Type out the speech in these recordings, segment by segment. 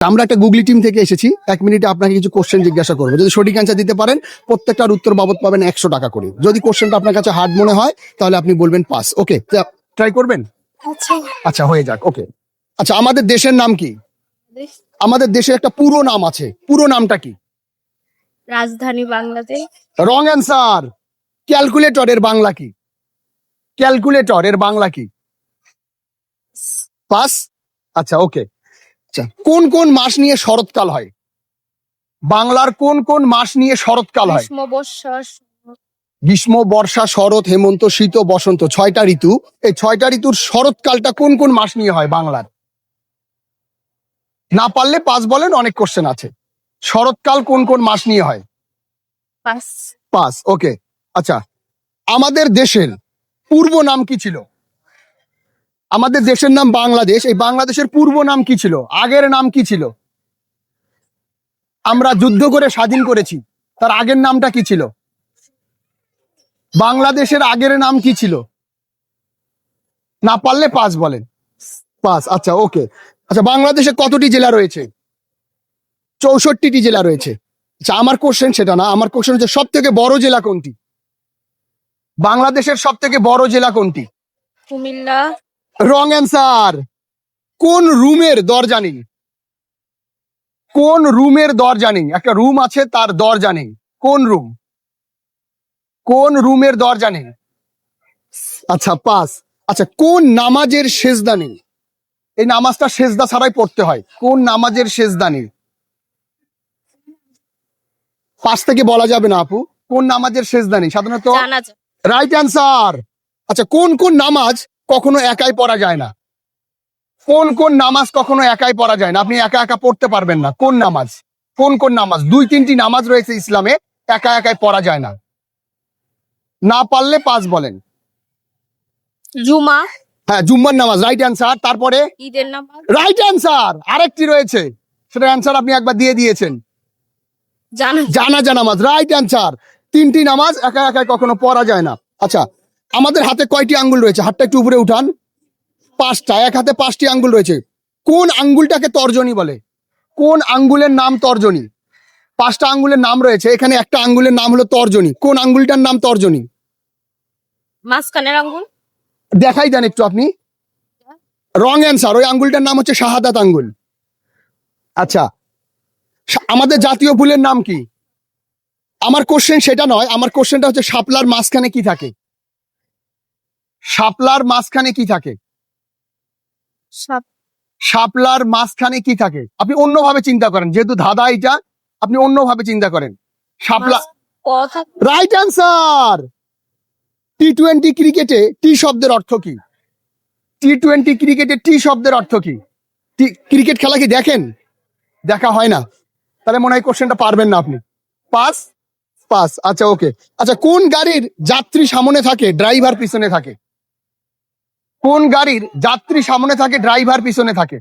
আমরা একটা গুগলি টিম থেকে এসেছি। এক মিনিটে আপনাকে কিছু কোশ্চেন জিজ্ঞাসা করব। যদি সঠিক অ্যান্সার দিতে পারেন প্রত্যেকটার উত্তর বাবদ পাবেন একশো টাকা করে। যদি কোশ্চেনটা আপনার কাছে হার্ড মনে হয় তাহলে আপনি বলবেন পাস ওকে ট্রাই করবেন? আচ্ছা। আচ্ছা হয়ে যাক ওকে আচ্ছা আমাদের দেশের নাম কি? আমাদের দেশের একটা পুরো নাম আছে। পুরো নামটা কি? রাজধানী বাংলাদেশ। রং অ্যান্সার ক্যালকুলেটর এর বাংলা কি? ক্যালকুলেটর এর বাংলা কি? পাস আচ্ছা ওকে কোন কোন মাস নিয়ে শরৎকাল হয়? বাংলার কোন কোন মাস নিয়ে শরৎকাল হয়? গ্রীষ্ম বর্ষা শরৎ। হেমন্ত শীত বসন্ত ছয়টা ঋতু। এই ছয়টা ঋতুর শরৎকালটা কোন কোন মাস নিয়ে হয় বাংলার? না পারলে পাঁচ বলেন অনেক কোশ্চেন আছে। শরৎকাল কোন কোন মাস নিয়ে হয়? পাঁচ। ওকে আচ্ছা আমাদের দেশের পূর্ব নাম কি ছিল? আমাদের দেশের নাম বাংলাদেশ, এই বাংলাদেশের পূর্ব নাম কি ছিল? আগের নাম কি ছিল? আমরা যুদ্ধ করে স্বাধীন করেছি। তার আগের নামটা কি ছিল? বাংলাদেশের আগের নাম কি ছিল? না পারলে পাস বলেন। পাস আচ্ছা ওকে। আচ্ছা বাংলাদেশে কতটি জেলা রয়েছে? চৌষট্টিটি জেলা রয়েছে। আচ্ছা আমার কোশ্চেন সেটা না, আমার কোশ্চেন হচ্ছে সব থেকে বড় জেলা কোনটি? বাংলাদেশের সব থেকে বড় জেলা কোনটি? কুমিল্লা। রং অ্যান্সার কোন রুমের দরজা নেই? কোন রুমের দরজা নেই? একটা রুম আছে তার দরজা নেই। কোন রুম? কোন রুমের দরজা নেই? আচ্ছা পাস। আচ্ছা কোন নামাজের সেজদা নেই? এই নামাজটা সেজদা ছাড়াই পড়তে হয়। কোন নামাজের সেজদা নেই? পাশ থেকে বলা যাবে না আপু। কোন নামাজের সেজদা নেই? সাধারণত রাইট অ্যান্সার আচ্ছা কোন কোন নামাজ কখনো একাই পড়া যায় না। কোন কোন নামাজ কখনো একাই পড়া যায় না। আপনি একা একা পড়তে পারবেন না। কোন নামাজ? কোন কোন নামাজ? দুই তিনটি নামাজ রয়েছে ইসলামে একা একাই পড়া যায় না। না পারলে পাঁচ বলেন। জুমা। হ্যাঁ জুম্মার নামাজ রাইট অ্যান্সার তারপরে? ঈদের নামাজ। রাইট অ্যান্সার আরেকটি রয়েছে। সেটা অ্যান্সার আপনি একবার দিয়ে দিয়েছেন। জানা জানাজা নামাজ রাইট অ্যান্সার তিনটি নামাজ একা একা কখনো পড়া যায় না। আচ্ছা আমাদের হাতে কয়টি আঙ্গুল রয়েছে? হাতটা একটু উপরে উঠান। পাঁচটা এক হাতে পাঁচটি আঙ্গুল রয়েছে। কোন আঙ্গুলটাকে তর্জনী বলে? কোন আঙ্গুলের নাম তর্জনী? পাঁচটা আঙ্গুলের নাম রয়েছে। এখানে একটা আঙ্গুলের নাম হলো তর্জনী। কোন আঙ্গুলটার নাম তর্জনী? মাঝখানের আঙ্গুল। দেখাই দেন একটু আপনি। রং অ্যান্সার ওই আঙ্গুলটার নাম হচ্ছে শাহাদাত আঙ্গুল। আচ্ছা আমাদের জাতীয় ফুলের নাম কি? আমার কোশ্চেন সেটা নয় আমার কোশ্চেনটা হচ্ছে শাপলার মাঝখানে কি থাকে? শাপলার মাঝখানে কি থাকে? শাপলার মাঝখানে কি থাকে? আপনি অন্যভাবে চিন্তা করেন যেহেতু ধাঁধা এটা আপনি অন্যভাবে চিন্তা করেন। Shapla right answer T twenty ক্রিকেটে টি শব্দের অর্থ কি? টি টোয়েন্টি ক্রিকেটে টি শব্দের অর্থ কি? ক্রিকেট খেলা কি দেখেন? দেখা হয় না। তাহলে মনে হয় কোশ্চেনটা পারবেন না আপনি। পাস পাস আচ্ছা ওকে আচ্ছা কোন গাড়ির যাত্রী সামনে থাকে ড্রাইভার পিছনে থাকে? কোন গাড়ির যাত্রী সামনে থাকে ড্রাইভার পিছনে থাকে?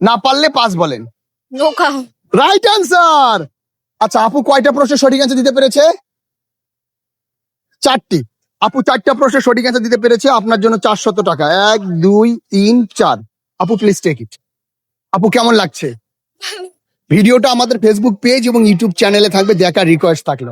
না পারলে পাস বলেন। রাইট অ্যান্সার আচ্ছা আপু কয়টা প্রশ্নের সঠিক অ্যান্সার দিতে পেরেছে? চারটি। আপু চারটা প্রশ্নের সঠিক অ্যান্সার দিতে পেরেছে আপনার জন্য চারশত টাকা। এক দুই তিন চার। আপু প্লিজ টেক ইট আপু কেমন লাগছে? ভিডিওটা আমাদের ফেসবুক পেজ এবং ইউটিউব চ্যানেলে থাকবে দেখার রিকোয়েস্ট থাকল।